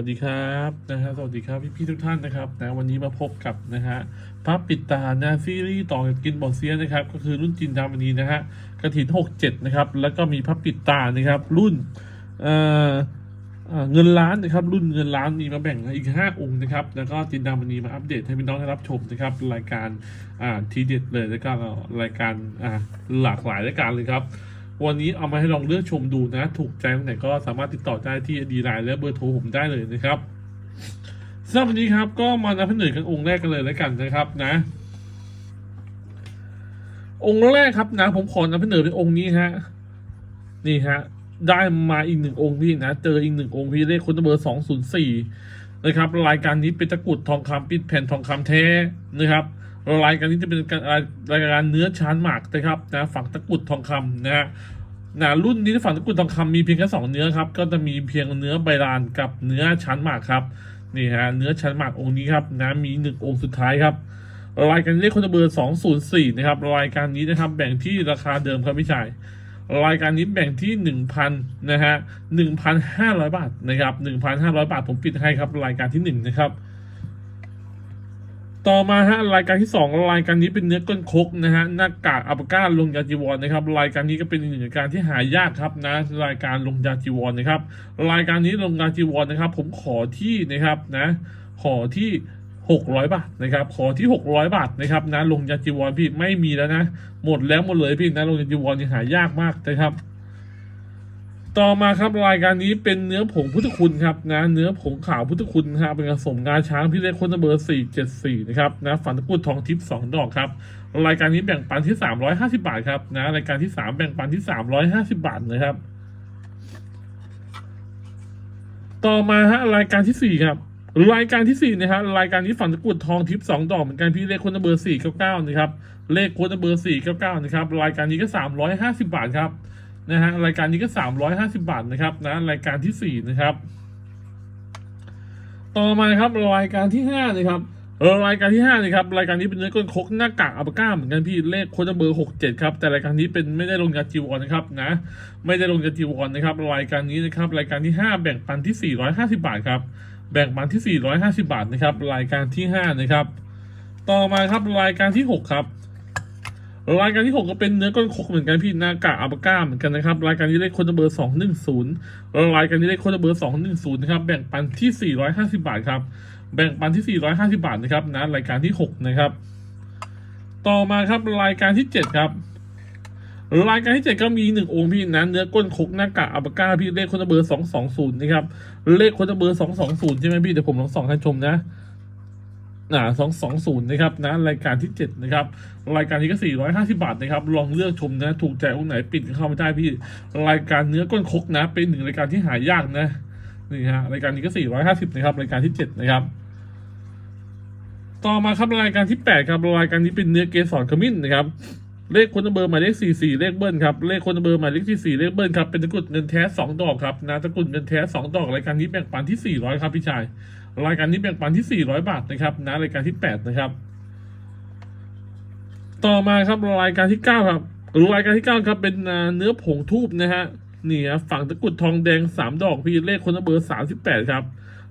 วัสดีครับนะฮะสวัสดีครับพี่พี่ๆทุกท่านนะครับนะวันนี้มาพบกับนะฮะพระปิดตานะซีรีส์ต่อจากกินบอเซียนะครับ ก็คือรุ่นจินดามณีนะฮะกระถินหกเจ็ดนะครับ แล้วก็มีพระปิดตานะครับ รุ่นเอ่อเงินล้านนะครับ รุ่นเงินล้านมีมาแบ่งอีกห้าองค์นะครับ แล้วก็จินดามณีมาอัปเดตให้พี่น้องได้รับชมนะครับ รายการอ่าทีเด็ดเลยแล้วก็รายการอ่าหลากหลายรายการเลยครับ วันนี้เอามาให้ลองเลือกชมดูนะ ถูกใจตรงไหนก็สามารถติดต่อได้ที่ดีไลน์และเบอร์โทรผมได้เลยนะครับสำหรับวันนี้ครับก็มานำเสนอกันองค์แรกกันเลยแล้วกันนะครับนะ องค์แรกครับนะ ผมขอนำเสนอเป็นองค์นี้ฮะนี่ฮะได้มาอีกหนึ่งองค์พี่นะ เจออีกหนึ่งองค์พี่เลขคุณเบอร์สองศูนย์สี่นะครับ รายการนี้เป็นตะกุดทองคำปิดแผ่นทองคำแท้นะครับ รายการนี้จะเป็นการรายการเนื้อชานหมากนะครับนะฝังตะกุดทองคำนะฮะนะรุ่นนี้ฝังตะกุดทองคำมีเพียงแค่สองเนื้อครับ ก็จะมีเพียงเนื้อใบลานกับเนื้อชานหมากครับนี่ฮะเนื้อชานหมากองค์นี้ครับนะมีหนึ่งองค์สุดท้ายครับรายการเลขคนเบอร์สองศูนย์สี่นะครับรายการนี้นะครับแบ่งที่ราคาเดิมครับพี่ชายรายการนี้แบ่งที่หนึ่งพันนะฮะหนึ่งพันห้าร้อยบาทนะครับหนึ่งพันห้าร้อยบาทผมปิดให้ครับรายการที่หนึ่งนะครับ ต่อมาฮะรายการที่สองรายการนี้เป็นเนื้อก้นคกนะฮะหน้ากากอัปก้าลงยาจีวรนะครับรายการนี้ก็เป็นอีกหนึ่งรายการที่หายากครับนะรายการลงยาจีวรนะครับรายการนี้ลงยาจีวรนะครับ ผมขอที่นะครับนะขอที่หกร้อยบาทนะครับ ขอที่หกร้อยบาทนะครับนะลงยาจีวรพี่ไม่มีแล้วนะ หมดแล้วหมดเลยพี่นะลงยาจีวรนี่หายากมากนะครับ ต่อมาครับรายการนี้เป็นเนื้อผงพุทธคุณครับนะเนื้อผงขาวพุทธคุณนะครับเป็นผสมงาช้างพี่เล็กคนเบอร์สี่เจ็ดสี่นะครับนะฝันตะกุดทองทิพย์สองดอกครับรายการนี้แบ่งปันที่สามร้อยห้าสิบาทครับนะรายการที่สามแบ่งปันที่สามร้อยห้าสิบาทนะครับ ต่อมาฮะรายการที่สี่ครับรายการที่สี่นะครับรายการนี้ฝันตะกุดทองทิพย์สองดอกเหมือนกันพี่เลขคนเบอร์สี่เก้าเก้านะครับเลขคนเบอร์สี่เก้าเก้านะครับรายการนี้ก็สามร้อยห้าสิบาทครับ นะฮะรายการนี้ก็สามร้อยห้าสิบาทนะครับนะรายการที่สี่นะครับ ต่อมาครับรายการที่ห้านะครับเออรายการที่ห้านะครับรายการนี้เป็นเนื้อก้นคกหน้ากากอัปก้าเหมือนกันพี่เลขโคดเบอร์หกเจ็ดครับแต่รายการนี้เป็นไม่ได้ลงยาจีวรนะครับนะไม่ได้ลงยาจีวรนนะครับรายการนี้นะครับรายการที่ห้าแบ่งปันที่สี่ร้อยห้าสิบาทครับแบ่งปันที่สี่ร้อยห้าสิบาทนะครับรายการที่ห้านะครับต่อมาครับรายการที่หกครับ รายการที่หกก็เป็นเนื้อก้อนคกเหมือนกันพี่หน้ากากอัปก้าเหมือนกันนะครับ รายการนี้เลขคดเบอร์สองหนึ่งศูนย์รายการนี้เลขคดเบอร์สองหนึ่งศูนย์นะครับแบ่งปันที่สี่ร้อยห้าสิบาทครับแบ่งปันที่450บาทนะครับนะรายการที่6นะครับ ต่อมาครับรายการที่7ครับรายการที่ 7 ก็มีหนึ่งองค์พี่นะเนื้อก้นคกหน้ากากอัปก้าพี่เลขคนเบอร์ 220 นะครับ เลขคนเบอร์ 220 ใช่ไหมพี่ เดี๋ยวผมลองส่องให้ชมนะ อ่า220นะครับนะรายการที่7นะครับรายการนี้ก็450บาทนะครับลองเลือกชมนะถูกใจองค์ไหนปิดเข้าไม่ได้พี่ รายการเนื้อก้นคกนะ เป็นหนึ่งรายการที่หายากนะนี่ฮะรายการนี้ก็450นะครับรายการที่7นะครับต่อมาครับรายการที่8ครับรายการนี้เป็นเนื้อเกสรขมิ้นนะครับเลขคนเบอร์หมายเลข44เลขเบิ้ลครับเลขคนเบอร์หมายเลขที่4เลขเบิ้ลครับเป็นตะกรุดเงินแท้2ดอกครับนะตะกรุดเงินแท้2ดอกรายการนี้แบ่งปันที่400ครับพี่ชายรายการนี้แบ่งปันที่ 400 บาทนะครับนะรายการที่ 8 นะครับ ต่อมาครับรายการที่ 9 ครับรายการที่ 9 ครับ เป็นเนื้อผงทูบนะฮะนี่ครับฝั่งตะกุดทองแดงสามดอกพี่เลขคนละเบอร์สามสิบแปดครับ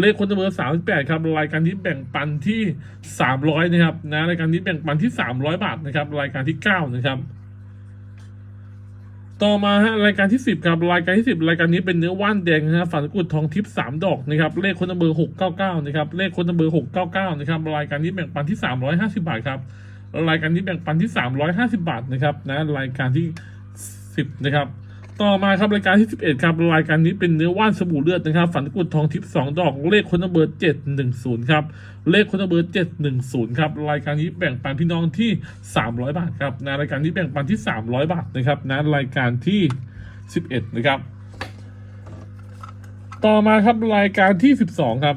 เลขคนละเบอร์สามสิบแปดครับรายการที่แบ่งปันที่สามร้อยนะครับนะรายการนี้แบ่งปันที่สามร้อยบาทนะครับ รายการที่เก้านะครับ ต่อมาฮะรายการที่สิบครับรายการที่สิบรายการนี้เป็นเนื้อว่านแดงนะฮะฝันกุดทองทิพย์สามดอกนะครับเลขคนละเบอร์หกเก้าเก้านะครับเลขคนละเบอร์หกเก้าเก้านะครับรายการนี้แบ่งปันที่สามร้อยห้าสิบาทครับรายการนี้แบ่งปันที่350บาทนะครับนะรายการที่10นะครับ ต่อมาครับรายการที่ 11 ครับรายการนี้เป็นเนื้อว่านสบู่เลือดนะครับ ฝันกุดทองทิพย์2ดอกเลขคนเบอร์710 ครับ เลขคนเบอร์710 ครับ รายการนี้แบ่งปันพี่น้องที่ 300 บาทครับนะรายการนี้แบ่งปันที่ 300 บาทนะครับนะรายการที่ 11 นะครับ ต่อมาครับรายการที่ 12 ครับ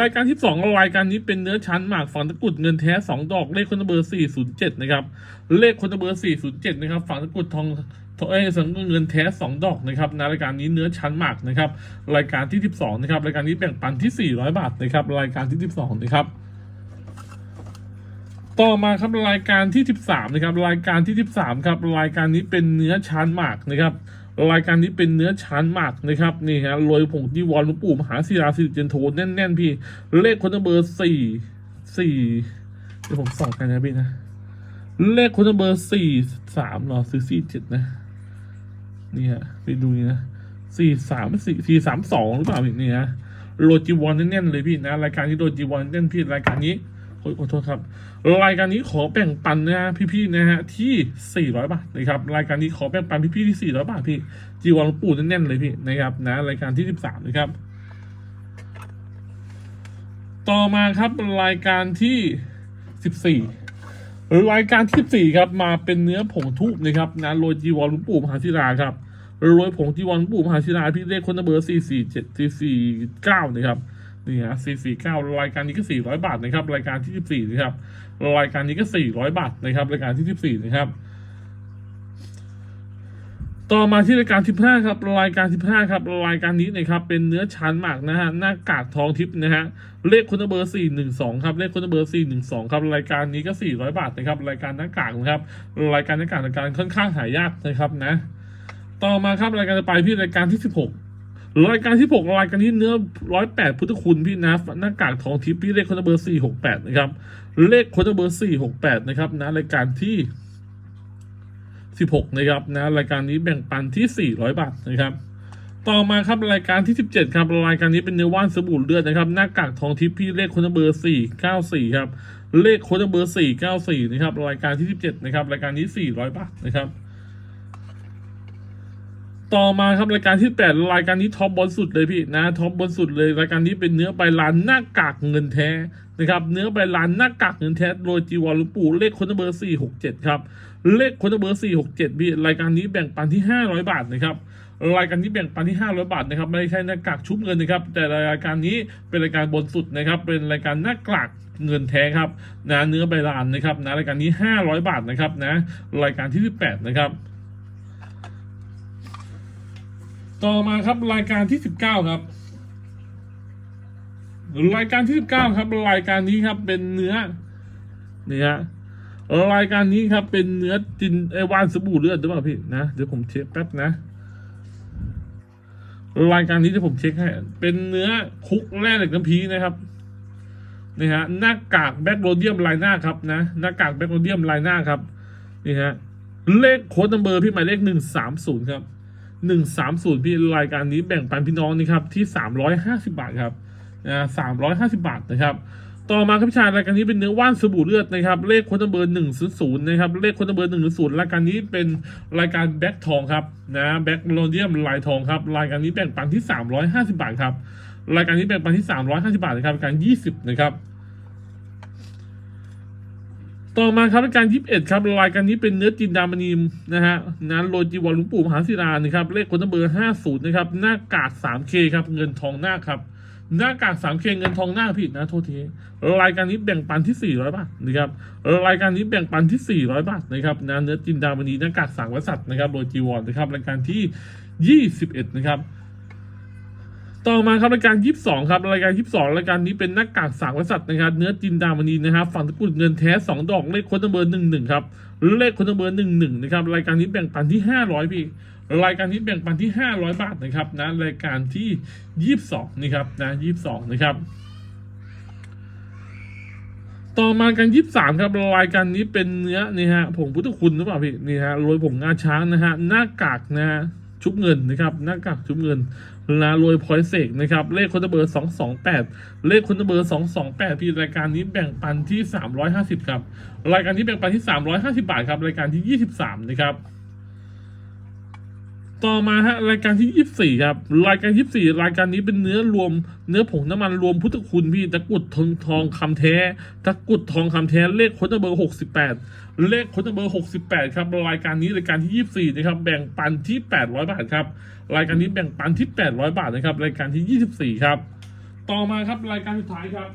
รายการที่สองรายการนี้เป็นเนื้อชั้นหมากฝังตะกุดเงินแท้สองดอกเลขคนเบอร์สี่ศูนย์เจ็ดนะครับ เลขคนเบอร์สี่ศูนย์เจ็ดนะครับฝังตะกุดทองทองเอ้สังเงินแท้สองดอกนะครับในรายการนี้เนื้อชั้นหมากนะครับรายการที่สิบสองนะครับรายการนี้แบ่งปันที่สี่ร้อยบาทนะครับรายการที่สิบสองนะครับต่อมาครับรายการที่ 13 นะครับ รายการที่ 13 ครับ รายการนี้เป็นเนื้อชานหมากนะครับ รายการนี้เป็นเนื้อชานมากนะครับนี่ฮะโรยผงจีวรหลวงปู่มหาศิลาสิริเจนโทแน่นๆพี่ เลขคนเบอร์สี่สี่เดี๋ยวผมส่องกันนะพี่นะ เลขคนเบอร์สี่สามหรอสี่สี่เจ็ดนะนี่ฮะไปดูนี่นะสี่สามสี่สี่สามสองหรือเปล่าพี่นี่ฮะโรจีวอนแน่นๆเลยพี่นะ รายการนี้โรจีวอนแน่นพี่รายการนี้ ขอขอโทษครับ รายการนี้ขอแบ่งปันนะพี่ๆนะฮะที่ 400 บาทนะครับรายการนี้ขอแบ่งปันพี่ๆที่ 400 บาทพี่จีวรหลวงปู่แน่นๆเลยพี่นะครับนะรายการที่ 13 นะครับ ต่อมาครับรายการที่ 14รายการที่14ครับมาเป็นเนื้อผงทูบนะครับนะโรยจีวรหลวงปู่มหาศิลาครับโรยผงจีวรหลวงปู่มหาศิลาพี่เลขคนเบอร์44749นะครับ นี่ฮะ449รายการนี้ก็400บาทนะครับ รายการที่14นะครับ รายการนี้ก็400บาทนะครับ รายการที่14นะครับ ต่อมาที่รายการที่5ครับ รายการที่5ครับ รายการนี้นะครับ เป็นเนื้อชั้นหมากนะฮะ หน้ากากทองทิพย์นะฮะ เลขคนเบอร์412ครับ เลขคนเบอร์412ครับ รายการนี้ก็400บาทนะครับ รายการหน้ากากนะครับ รายการหน้ากากรายการค่อนข้างหายากนะครับนะ ต่อมาครับรายการจะไปที่รายการที่16 รายการที่6รายการที่เนื้อ108พุทธคุณพี่นะหน้ากากทองทิพย์พี่เลขคนเบอร์468นะครับเลขคนเบอร์468นะครับนะรายการที่16นะครับนะรายการนี้แบ่งปันที่400บาทนะครับ ต่อมาครับรายการที่17ครับรายการนี้เป็นเนื้อว่านสบู่เลือดนะครับหน้ากากทองทิพย์พี่เลขคนเบอร์494ครับเลขคนเบอร์494นะครับรายการที่17นะครับรายการนี้400บาทนะครับ ต่อมาครับรายการที่8รายการนี้ท็อปบนสุดเลยพี่นะท็อปบนสุดเลยรายการนี้เป็นเนื้อใบลานหน้ากากเงินแท้นะครับเนื้อใบลานหน้ากากเงินแท้โดยจีวรหลวงปู่เลขคนเบอร์467ครับเลขคนเบอร์467พี่รายการนี้แบ่งปันที่500บาทนะครับรายการนี้แบ่งปันที่ 500 บาทนะครับไม่ใช่หน้ากากชุบเงินนะครับ แต่รายการนี้เป็นรายการบนสุดนะครับ เป็นรายการหน้ากากเงินแท้ครับนะเนื้อใบลานนะครับนะรายการนี้ 500 บาทนะครับนะรายการที่ 18 นะครับ ต่อมาครับรายการที่19ครับ รายการที่19ครับ รายการนี้ครับเป็นเนื้อนี่ฮะรายการนี้ครับเป็นเนื้อจินไอวานสบู่เลือดหรือเปล่าพี่นะเดี๋ยวผมเช็คแป๊บนะ รายการนี้ที่ผมเช็คให้ เป็นเนื้อคุกแร่เหล็กน้ำพีนะครับนี่ฮะหน้ากากแบคโรเดียมลายหน้าครับนะหน้ากากแบคโรเดียมลายหน้าครับนี่ฮะเลขโค้ดนัมเบอร์พี่หมายเลขหนึ่งสามศูนย์ครับ หนึ่งสามศูนย์พี่รายการนี้แบ่งปันพี่น้องนี่ครับที่สามร้อยห้าสิบาทครับนะสามร้อยห้าสิบาทนะครับ ต่อมาครับพี่ชายรายการนี้เป็นเนื้อว่านสบู่เลือดนะครับเลขคนเบอร์หนึ่งศูนย์ศูนย์นะครับเลขคนเบอร์หนึ่งศูนย์รายการนี้เป็นรายการแบ็คทองครับนะแบ็คโลเดียมลายทองครับรายการนี้แบ่งปันที่สามร้อยห้าสิบาทครับรายการนี้แบ่งปันที่สามร้อยห้าสิบาทนะครับการยี่สิบนะครับ ต่อมาครับรายการยี่สิบเอ็ดครับรายการนี้เป็นเนื้อจินดามณีนะฮะนโรจีวรหลวงปู่มหาศิลานะครับเลขคนเบอร์ห้าศูนย์นะครับหน้ากากสามเคครับเงินทองหน้าครับหน้ากากสามเคเงินทองหน้าผิดนะโทษทีรายการนี้แบ่งปันที่สี่ร้อยบาทนะครับรายการนี้แบ่งปันที่สี่ร้อยบาทนะครับนเนื้อจินดามณีหน้ากากสังวสัตว์นะครับโรจีวรนะครับรายการที่ยี่สิบเอ็ดนะครับ ต่อมาครับรายการ 22 ครับรายการ 22 รายการนี้เป็นหน้ากากสางวสัตว์นะครับ เนื้อจินดามณีนะครับฝั่งตะกุดเงินแท้ 2 ดอกเลขคนเบอร์11ครับเลขคนเบอร์11นะครับรายการนี้แบ่งปันที่ 500พี่รายการนี้แบ่งปันที่ 500 บาทนะครับนะรายการที่ 22นี่ครับนะ22 นะครับต่อมากัน23ครับรายการนี้เป็นเนื้อนี่ฮะผงพุทธคุณหรือเปล่าพี่นี่ฮะโรยผงงาช้างนะฮะหน้ากากนะฮะ ชุบเงินนะครับหน้ากากชุบเงินลาโรยพอยเซกนะครับ เลขคนเบอร์สองสองแปดเลขคนเบอร์สองสองแปดพี่รายการนี้แบ่งปันที่สามร้อยห้าสิบครับ รายการนี้แบ่งปันที่สามร้อยห้าสิบาทครับ รายการที่ยี่สิบสามนะครับ ต่อมาฮะรายการที่ยี่สี่ครับ รายการยี่สี่รายการนี้เป็นเนื้อรวม เนื้อผงน้ำมันรวมพุทธคุณพี่ตะกุดทองทองคำแท้ตะกุดทองคำแท้เลขคนเบอร์หกสิบแปดเลขคนเบอร์หกสิบแปดครับ รายการนี้รายการที่ยี่สี่นะครับ แบ่งปันที่แปดร้อยบาทครับ รายการนี้แบ่งปันที่ 800 บาทนะครับ รายการที่ 24 ครับ ต่อมาครับรายการสุดท้ายครับ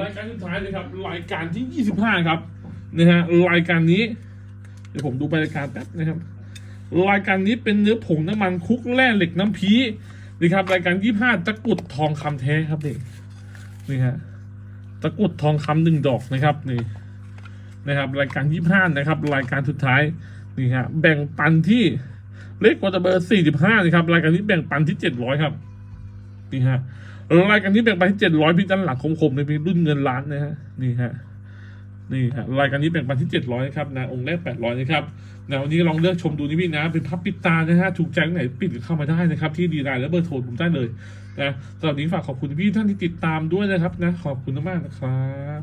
รายการสุดท้ายเลยครับ รายการที่ 25 ครับนะฮะรายการนี้ เดี๋ยวผมดูไปรายการแป๊บนะครับ รายการนี้เป็นเนื้อผงน้ำมันคุกแร่เหล็กน้ำพีนี่ครับ รายการ 25 ตะกรุดทองคำแท้ครับนี่นี่ฮะตะกรุดทองคำหนึ่งดอกนะครับนี่นะครับ รายการยี่ห้านะครับ รายการสุดท้ายนี่ฮะแบ่งปันที่เลขกกว่าจเบอร์สี่สิบห้านะครับ รายการนี้แบ่งปันที่เจ็ดร้อยครับนี่ฮะ รายการนี้แบ่งปันที่เจ็ดร้อยพี่ด้านหลังคมๆในพี่รุ่นเงินล้านนะฮะนี่ฮะนี่ฮะรายการนี้แบ่งปันที่เจ็ดร้อยครับนะองค์แรกแปดร้อยนะครับนะวันนี้ลองเลือกชมดูนี่พี่นะ เป็นพับปิดตานะฮะถูกใจตรงไหนปิดเข้ามาได้นะครับ ที่ดีไลน์และเบอร์โทรผมได้เลยนะสำหรับนนี้ฝากขอบคุณพี่ท่านที่ติดตามด้วยนะครับนะขอบคุณมากนะครับ